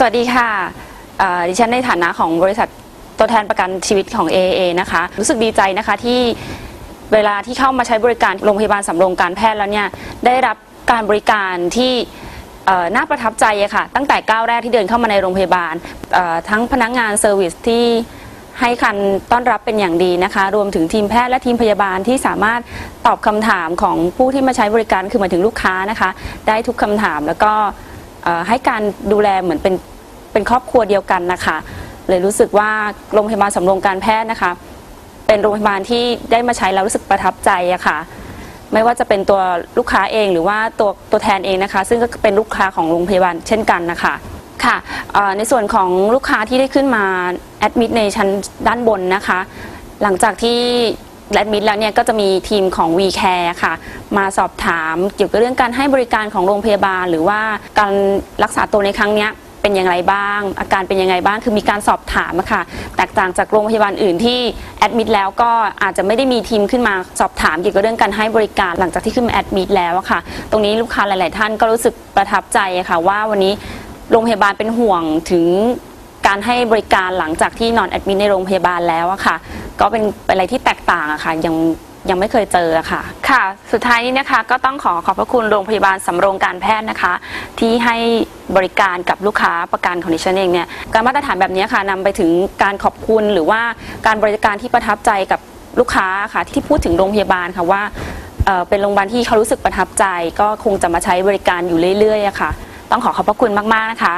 สวัสดีค่ะดิฉันในฐานะของบริษัทตัวแทนประกันชีวิตของ AA นะคะ รู้สึกดีใจนะคะที่เวลาที่เข้ามาใช้บริการโรงพยาบาลสำโรงการแพทย์แล้วเนี่ยได้รับการบริการที่น่าประทับใจะค่ะ ตั้งแต่ก้าวแรกที่เดินเข้ามาในโรงพยาบาล ทั้งพนักงานเซอร์วิสที่ให้คันต้อนรับเป็นอย่างดีนะคะ รวมถึงทีมแพทย์และทีมพยาบาลที่สามารถตอบคำถามของผู้ที่มาใช้บริการคือหมายถึงลูกค้านะคะ ได้ทุกคำถามแล้วก็ ให้การดูแลเหมือนเป็นเป็นครอบครัวเดียวกันนะคะ เลยรู้สึกว่าโรงพยาบาลสำโรงการแพทย์นะคะ เป็นโรงพยาบาลที่ได้มาใช้แล้วรู้สึกประทับใจอะค่ะ ไม่ว่าจะเป็นตัวลูกค้าเองหรือว่าตัวตัวแทนเองนะคะ ซึ่งก็เป็นลูกค้าของโรงพยาบาลเช่นกันนะคะค่ะในส่วนของลูกค้าที่ได้ขึ้นมาแอดมิดในชั้นด้านบนนะคะ หลังจากที่ แอดมิดแล้วเนี่ยก็จะมีทีมของ VCare ค่ะ มาสอบถามเกี่ยวกับเรื่องการให้บริการของโรงพยาบาล หรือว่าการรักษาตัวในครั้งเนี้ยเป็นยังไงบ้าง อาการเป็นยังไงบ้างคือมีการสอบถามอะค่ะแตกต่างจากโรงพยาบาลอื่นที่แอดมิดแล้วก็อาจจะไม่ได้มีทีมขึ้นมาสอบถามเกี่ยวกับเรื่องการให้บริการหลังจากที่ขึ้นมาแอดมิดแล้วอะค่ะ ตรงนี้ลูกค้าหลาย ๆ ท่านก็รู้สึกประทับใจอะค่ะว่าวันนี้โรงพยาบาลเป็นห่วงถึงการให้บริการหลังจากที่นอนแอดมิดในโรงพยาบาลแล้วอะค่ะ ก็เป็นเป็นอะไรที่แตกต่างอะค่ะยังยังไม่เคยเจออะค่ะ ค่ะ สุดท้ายนี้นะคะก็ต้องขอขอบพระคุณโรงพยาบาลสำโรงการแพทย์นะคะ ที่ให้บริการกับลูกค้าประกันของดิฉันเองเนี่ยการมาตรฐานแบบนี้ค่ะนำไปถึงการขอบคุณหรือว่าการบริการที่ประทับใจกับลูกค้าค่ะ ที่พูดถึงโรงพยาบาลค่ะว่าเอ่อเป็นโรงพยาบาลที่เขารู้สึกประทับใจ ก็คงจะมาใช้บริการอยู่เรื่อยๆอะค่ะ ต้องขอขอบพระคุณมากๆนะคะ